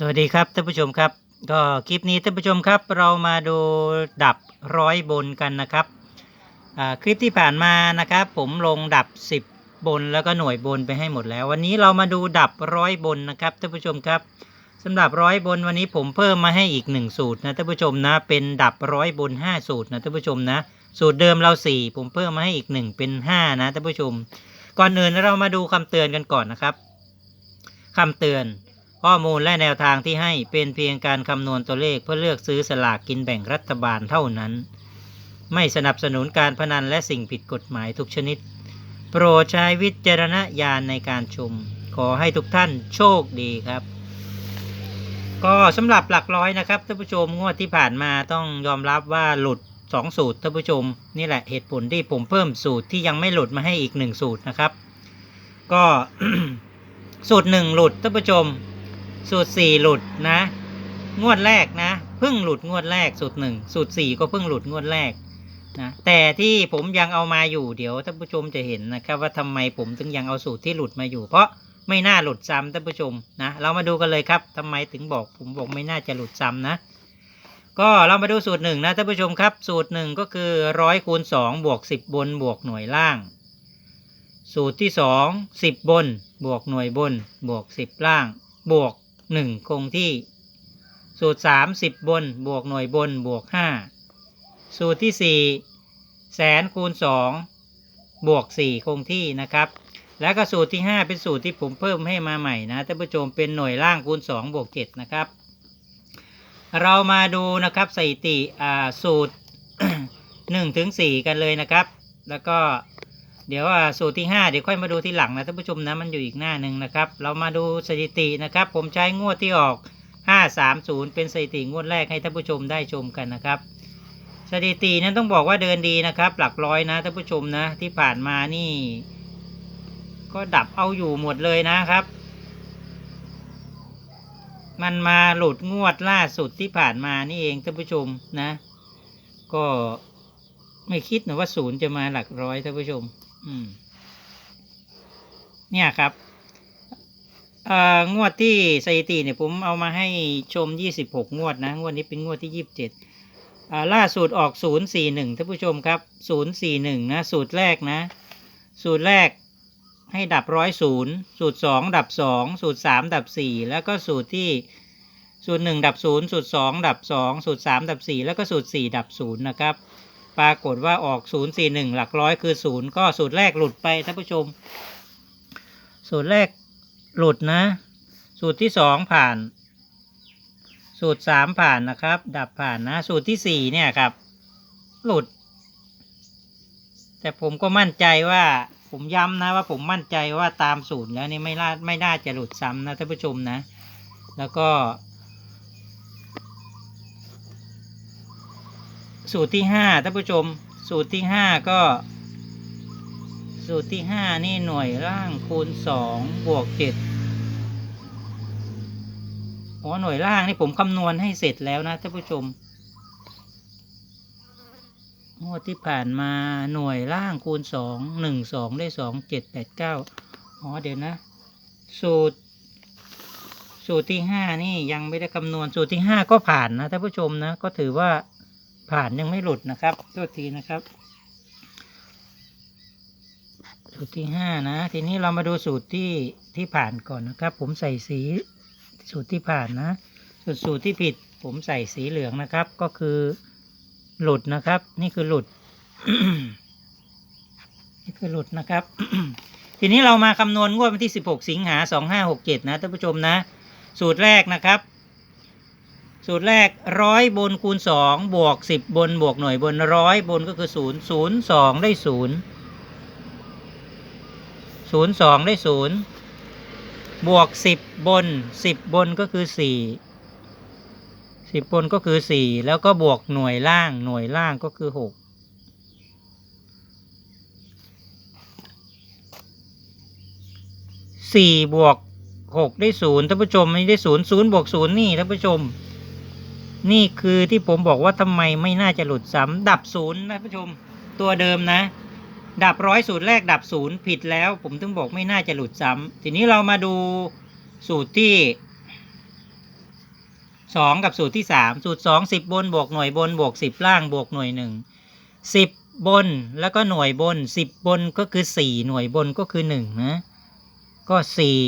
สวัสดีครับท่านผู้ชมครับ ก็คลิปนี้ท่านผู้ชมครับเรามาดูดับร้อยบนกันนะครับคลิปที่ผ่านมานะครับ ผมลงดับ 10 บนแล้วก็หน่วยบนไปให้หมดแล้ว วันนี้เรามาดูดับร้อยบนนะครับท่านผู้ชมครับสำหรับร้อยบนวันนี้ผมเพิ่มมาให้อีก 1 สูตรนะท่านผู้ชมนะเป็นดับร้อยบน 5 สูตรนะท่านผู้ชมนะสูตรเดิมเรา 4 ผมเพิ่มมาให้อีก 1 เป็น 5 นะท่านผู้ชม ก่อนอื่นเรามาดูคำเตือนกันก่อนนะครับคำเตือน ข้อมูลและแนวทางที่ให้เป็นเพียงการคำนวณตัวเลขเพื่อเลือกซื้อสลากกินแบ่งรัฐบาลเท่านั้น ไม่สนับสนุนการพนันและสิ่งผิดกฎหมายทุกชนิด โปรดใช้วิจารณญาณในการชม ขอให้ทุกท่านโชคดีครับ ก็สำหรับหลักร้อยนะครับท่านผู้ชมงวดที่ผ่านมาต้องยอมรับว่าหลุด 2 สูตรท่านผู้ชม นี่แหละเหตุผลที่ผมเพิ่มสูตรที่ยังไม่หลุดมาให้อีก 1 สูตรนะครับ ก็สูตร 1 หลุดท่านผู้ชม สูตรสี่หลุดนะ งวดแรกนะเพิ่งหลุดงวดแรกสูตรหนึ่งสูตรสี่ก็เพิ่งหลุดงวดแรกนะแต่ที่ผมยังเอามาอยู่เดี๋ยวท่านผู้ชมจะเห็นนะครับว่าทำไมผมถึงยังเอาสูตรที่หลุดมาอยู่ เพราะไม่น่าหลุดซ้ำท่านผู้ชมนะเรามาดูกันเลยครับทำไมถึงบอกผมบอกไม่น่าจะหลุดซ้ำนะ ก็เรามาดูสูตรหนึ่งนะท่านผู้ชมครับ สูตรหนึ่งก็คือร้อยคูณสองบวกสิบบนบวกหน่วยล่าง สูตรที่สองสิบบนบวกหน่วยบนบวกสิบล่างบวก หนึ่งคงที่ สูตรสามสิบบนบวกหน่วยบนบวกห้าสูตรที่สี่แสนคูณสองบวกสี่คงที่นะครับ แล้วก็สูตรที่ห้าเป็นสูตรที่ผมเพิ่มให้มาใหม่นะท่านผู้ชมเป็นหน่วยล่างคูณสองบวกเจ็ดนะครับ เรามาดูนะครับสถิติอ่าสูตรหนึ่งถึงสี่กันเลยนะครับ แล้วก็ เดี๋ยวอ่าสูตรที่ 5 เดี๋ยวค่อยมาดูที่หลังนะท่านผู้ชมนะมันอยู่อีกหน้าหนึ่งนะครับ เรามาดูสถิตินะครับ ผมใช้งวดที่ออก 530 เป็นสถิติงวดแรกให้ท่านผู้ชมได้ชมกันนะครับ สถิตินั้นต้องบอกว่าเดินดีนะครับ หลักร้อยนะท่านผู้ชมนะที่ผ่านมานี่ ก็ดับเอาอยู่หมดเลยนะครับ มันมาหลุดงวดล่าสุดที่ผ่านมานี่เองท่านผู้ชมนะ ก็ไม่คิดนะว่าศูนย์จะมาหลักร้อยท่านผู้ชม อืม เนี่ยครับเอ่องวดที่สถิติเนี่ยผมเอามาให้ชมยี่สิบหกงวดนะ งวดนี้เป็นงวดที่ยี่สิบเจ็ดอ่าล่าสุดออกศูนย์สี่หนึ่งท่านผู้ชมครับศูนย์สี่หนึ่งนะ สูตรแรกนะ สูตรแรกให้ดับร้อยศูนย์สูตรสองดับสองสูตรสามดับสี่แล้วก็สูตรที่สูตรหนึ่งดับศูนย์สูตรสองดับสองสูตรสามดับสี่แล้วก็สูตรสี่ดับศูนย์นะครับ ปรากฏว่าออก 041 หลักร้อยคือ 0 ก็สูตรแรกหลุดไปท่านผู้ชม สูตรแรกหลุดนะ สูตรที่ 2 ผ่าน สูตร 3 ผ่านนะครับ ดับผ่านนะ สูตรที่ 4 เนี่ยครับ หลุด แต่ผมก็มั่นใจว่าผมย้ำนะว่าผมมั่นใจว่าตามสูตรแล้วนี่ไม่น่าไม่น่าจะหลุดซ้ำนะท่านผู้ชมนะ แล้วก็ สูตรที่ห้าท่านผู้ชม สูตรที่ห้าก็ สูตรที่ห้านี่หน่วยล่างคูณสองบวกเจ็ดอ๋อหน่วยล่างนี่ผมคำนวณให้เสร็จแล้วนะท่านผู้ชมงวดที่ผ่านมาหน่วยล่างคูณสองหนึ่งสองได้สองเจ็ดแปดเก้าอ๋อเดี๋ยวนะ สูตร สูตรที่ห้านี่ยังไม่ได้คำนวณสูตรที่ห้าก็ผ่านนะท่านผู้ชมนะ ก็ถือว่า ผ่านยังไม่หลุดนะครับโทษทีนะครับสูตรที่ห้านะ ทีนี้เรามาดูสูตรที่ที่ผ่านก่อนนะครับ ผมใส่สีสูตรที่ผ่านนะส,สูตรที่ผิด ผมใส่สีเหลืองนะครับ ก็คือหลุดนะครับ นี่คือหลุด นี่คือหลุดนะครับ ทีนี้เรามาคำนวณงวดวันที่16สิงหา2567นะท่านผู้ชมนะ สูตรแรกนะครับ สูตรแรกร้อยบนคูณสองบวกสิบบนบวกหน่วยบนร้อยบนก็คือศูนย์ศูนย์สองได้ศูนย์ศูนย์สองได้ศูนย์บวกสิบบนสิบบนก็คือสี่สิบบนก็คือสี่แล้วก็บวกหน่วยล่างหน่วยล่างก็คือหกสี่บวกหกได้ศูนย์ท่านผู้ชมไม่ได้ศูนย์ศูนย์บวกศูนย์นี่ท่านผู้ชม นี่คือที่ผมบอกว่าทำไมไม่น่าจะหลุดซ้ำดับศูนย์นะผู้ชมตัวเดิมนะ ดับร้อยสูตรแรกดับศูนย์ผิดแล้ว ผมถึงบอกไม่น่าจะหลุดซ้ำทีนี้เรามาดูสูตรที่สองกับสูตรที่สามสูตรสองสิบบนบวกหน่วยบนบวกสิบล่างบวกหน่วยหนึ่งสิบบนแล้วก็หน่วยบนสิบบนก็คือสี่หน่วยบนก็คือหนึ่งนะก็สี่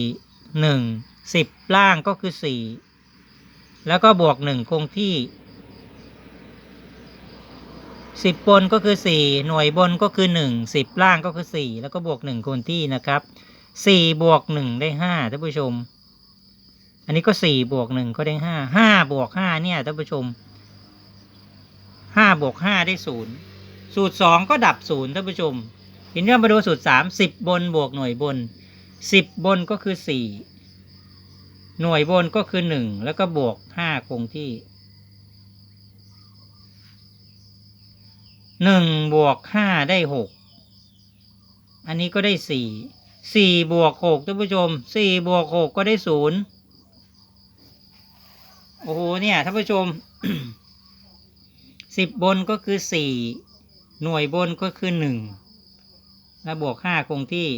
หนึ่งสิบล่างก็คือสี่ แล้วก็บวกหนึ่งคงที่สิบบนก็คือสี่หน่วยบนก็คือหนึ่งสิบล่างก็คือสี่แล้วก็บวกหนึ่งคงที่นะครับสี่บวกหนึ่งได้ห้าท่านผู้ชม อันนี้ก็สี่บวกหนึ่งก็ได้ห้าห้าบวกห้าเนี่ยท่านผู้ชมห้าบวกห้าได้ศูนย์สูตรสองก็ดับศูนย์ท่านผู้ชมทีนี้มาดูสูตรสามสิบบนบวกหน่วยบนสิบบนก็คือสี่ หน่วยบนก็คือหนึ่งแล้วก็บวกห้าคงที่หนึ่งบวกห้าได้หกอันนี้ก็ได้สี่สี่บวกหกท่านผู้ชมสี่บวกหกก็ได้ศูนย์โอ้โหเนี่ยท่านผู้ชมสิบบนก็คือสี่หน่วยบนก็คือหนึ่งแล้วบวกห้าคงที่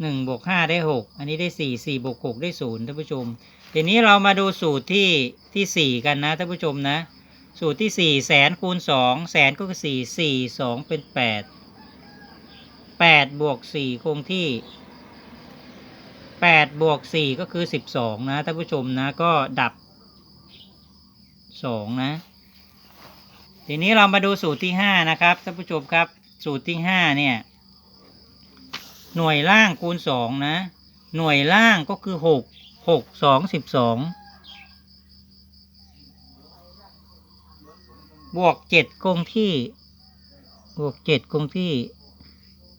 หนึ่งบวกห้าได้หกอันนี้ได้สี่สี่บวกหกได้ศูนย์ท่านผู้ชมทีนี้เรามาดูสูตรที่ที่สี่กันนะท่านผู้ชมนะ สูตรที่สี่แสนคูณสองแสนก็คือสี่สี่สองเป็นแปดแปดบวกสี่คงที่แปดบวกสี่ก็คือสิบสองนะท่านผู้ชมนะก็ดับสองนะ ทีนี้เรามาดูสูตรที่ห้านะครับท่านผู้ชมครับ สูตรที่ห้าเนี่ย หน่วยล่างคูณสองนะ หน่วยล่างก็คือหกหกสองสิบสองบวกเจ็ดคงที่บวกเจ็ดคงที่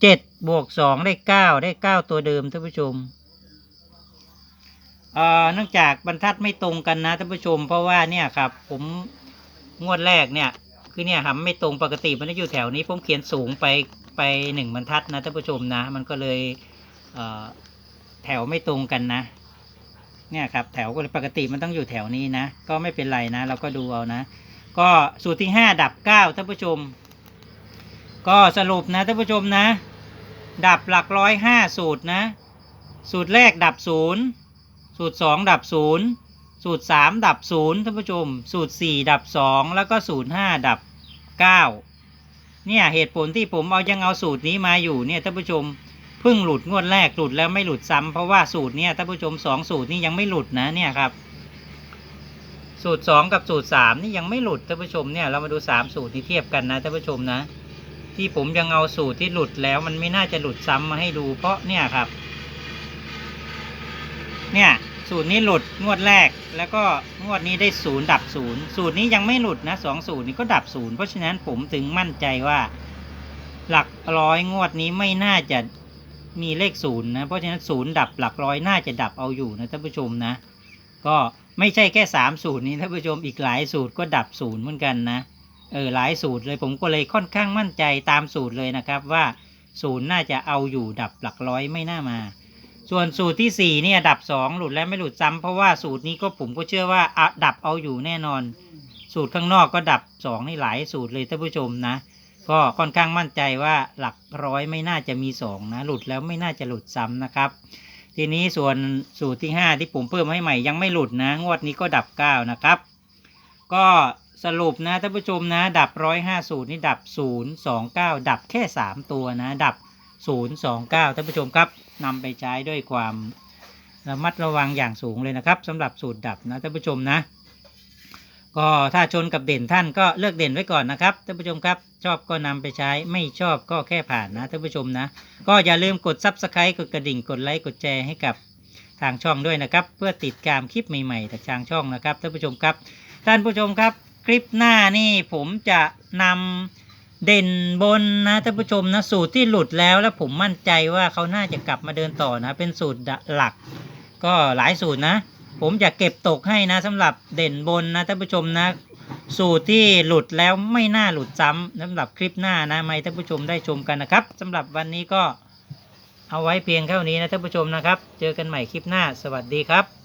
เจ็ดบวกสองได้เก้าได้เก้าตัวเดิมท่านผู้ชมเอ่อเนื่องจากบรรทัดไม่ตรงกันนะท่านผู้ชม เพราะว่าเนี่ยครับ ผมงวดแรกเนี่ย คือเนี่ยครับไม่ตรงปกติมันจะอยู่แถวนี้ผมเขียนสูงไป ไปหนึ่งบรรทัดนะท่านผู้ชมนะ มันก็เลยเแถวไม่ตรงกันนะ เนี่ยครับแถวก็ปกติมันต้องอยู่แถวนี้นะ ก็ไม่เป็นไรนะ เราก็ดูเอานะ ก็สูตรที่ห้าดับเก้าท่านผู้ชม ก็สรุปนะท่านผู้ชมนะ ดับหลักร้อยห้าสูตรนะ สูตรแรกดับศูนย์สูตรสองดับศูนย์สูตรสามดับศูนย์ท่านผู้ชม สูตรสี่ดับสองแล้วก็สูตรห้าดับเก้า เนี่ยเหตุผลที่ผมเอายังเอาสูตรนี้มาอยู่เนี่ยท่านผู้ชมเพิ่งหลุดงวดแรกหลุดแล้วไม่หลุดซ้ำเพราะว่าสูตรเนี่ยท่านผู้ชมสองสูตรนี้ยังไม่หลุดนะเนี่ยครับสูตรสองกับสูตรสามนี่ยังไม่หลุดท่านผู้ชมเนี่ยเรามาดูสามสูตรนี้เทียบกันนะท่านผู้ชมนะ ที่ผมยังเอาสูตรที่หลุดแล้วมันไม่น่าจะหลุดซ้ำมาให้ดูเพราะเนี่ยครับ เนี่ย สูตรนี้หลุดงวดแรก แล้วก็งวดนี้ได้ศูนย์ดับศูนย์สูตรนี้ยังไม่หลุดนะสองสูตรนี้ก็ดับศูนย์เพราะฉะนั้นผมถึงมั่นใจว่า หลักร้อยงวดนี้ไม่น่าจะมีเลขศูนย์นะเพราะฉะนั้นศูนย์ดับหลักร้อยน่าจะดับเอาอยู่นะท่านผู้ชมนะ ก็ไม่ใช่แค่สามสูตรนี้ท่านผู้ชมอีกหลายสูตรก็ดับศูนย์เหมือนกันนะเออหลายสูตรเลยผมก็เลยค่อนข้างมั่นใจตามสูตรเลยนะครับว่าศูนย์น่าจะเอาอยู่ดับหลักร้อยไม่น่ามา ส่วนสูตรที่สี่เนี่ย ดับสองหลุดและไม่หลุดซ้ำเพราะว่าสูตรนี้ก็ผมก็เชื่อว่าดับเอาอยู่แน่นอน สูตรข้างนอกก็ดับสองนี่หลายสูตรเลยท่านผู้ชมนะ ก็ค่อนข้างมั่นใจว่าหลักร้อยไม่น่าจะมีสองนะ หลุดแล้วไม่น่าจะหลุดซ้ำนะครับ ทีนี้ส่วนสูตรที่ห้าที่ผมเพิ่มให้ใหม่ยังไม่หลุดนะ งวดนี้ก็ดับเก้านะครับ ก็สรุปนะท่านผู้ชมนะ ดับร้อยห้าสูตรนี่ดับศูนย์สองเก้าดับแค่สามตัวนะ ดับ ศูนย์สองเก้าท่านผู้ชมครับนำไปใช้ด้วยความระมัดระวังอย่างสูงเลยนะครับสำหรับสูตรดับนะท่านผู้ชมนะ ก็ถ้าชนกับเด่นท่านก็เลือกเด่นไว้ก่อนนะครับท่านผู้ชมครับ ชอบก็นำไปใช้ไม่ชอบก็แค่ผ่านนะท่านผู้ชมนะ ก็อย่าลืมกด Subscribe กดกระดิ่งกดไลค์กดแชร์ให้กับทางช่องด้วยนะครับ เพื่อติดตามคลิปใหม่ๆจากทางช่องนะครับท่านผู้ชมครับท่านผู้ชมครับ คลิปหน้านี่ผมจะนำ เด่นบนนะท่านผู้ชมนะสูตรที่หลุดแล้วแล้วผมมั่นใจว่าเขาน่าจะกลับมาเดินต่อนะ เป็นสูตรหลัก ก็หลายสูตรนะ ผมจะเก็บตกให้นะสำหรับเด่นบนนะท่านผู้ชมนะ สูตรที่หลุดแล้วไม่น่าหลุดซ้ำสำหรับคลิปหน้านะไม่ท่านผู้ชมได้ชมกันนะครับสำหรับวันนี้ก็เอาไว้เพียงเท่านี้นะท่านผู้ชมนะครับ เจอกันใหม่คลิปหน้า สวัสดีครับ